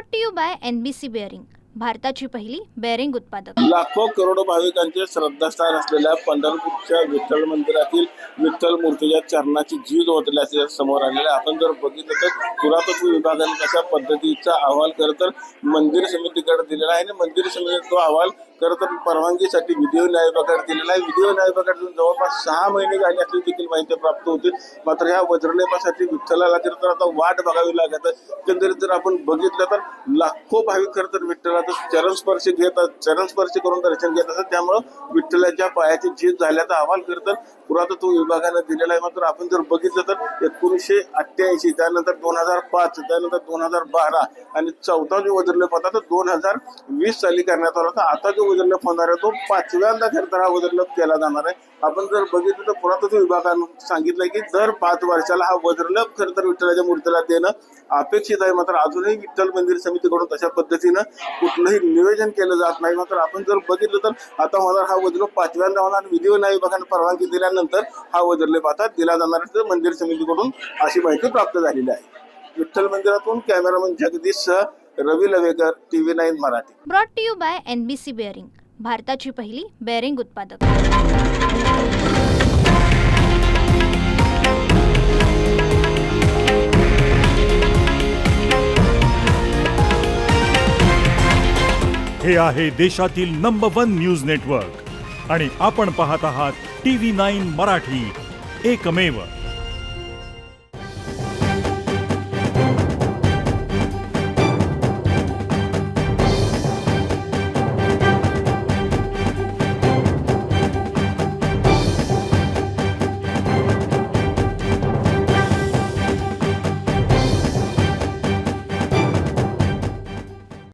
Brought to you by N B C bearing भारताची पहिली bearing उत्पादक. लाखो करोडो भाविकांचे श्रद्धास्थान असलेल्या पंढरपूरच्या विठ्ठल मंदिरातील विठ्ठल मूर्तीच्या चरणाची झीज ओतल्याचे समोर आलेले आपण जर बघितलं तर पुरातत्व विभागाने कशा पद्धतीचा अहवाल खरं तर मंदिर समितीकडे दिलेला आहे आणि मंदिर समिती तो अहवाल खरं तर परवानगीसाठी विधिव न्याय विभागाकडे दिलेला आहे. विधिव न्याय विभागाकडून जवळपास सहा महिने झाले असली देखील माहिती प्राप्त होती मात्र ह्या वज्रलेपासाठी विठ्ठलाला खरं तर आता वाट बघावी लागत आहे. एकंदरीत जर आपण बघितलं तर लाखो भाविक खरं तर विठ्ठलाचं चरणस्पर्श घेतात चरणस्पर्श करून दर्शन घेत असतात. त्यामुळं विठ्ठलाच्या पायाची झीज झाल्याचा अहवाल खरं तर पुरातत्व विभागानं दिलेला आहे. मात्र आपण जर बघितलं तर एकोणीसशे अठ्ठ्याऐंशी त्यानंतर दोन हजार पाच त्यानंतर दोन हजार बारा आणि चौथा जो वज्रलेप होता तो दोन हजार वीस साली करण्यात आला होता. आता जो वज्रलेप होणार आहे. तो पाचव्यांदा खरं तर हा केला जाणार आहे. आपण जर बघितलं तर पुरातत्व विभागानं सांगितलं की दर पाच वर्षाला हा वज्रलप खरं तर विठ्ठलाच्या मूर्तीला देणं अपेक्षित आहे. मात्र अजूनही विठ्ठल मंदिर समितीकडून तशा पद्धतीनं कुठलंही नियोजन केलं जात नाही. मात्र आपण जर बघितलं तर आता होणार हा वज्रलप पाचव्यांदा होणार. विधी न्याय विभागाने परवानगी दिल्यानंतर हा वज्रलेप आता दिला जाणार आहे. मंदिर समितीकडून अशी माहिती प्राप्त झालेली आहे. विठ्ठल मंदिरातून कॅमेरामन जगदीश सह Ravi Lavekar TV nine Marathi. Brought to you by N B C bearing भारताची पहिली बेअरिंग उत्पादक. हे आहे देशातील नंबर वन न्यूज नेटवर्क आणि आपण पाहत आहात टी व्ही नाईन मराठी. एकमेव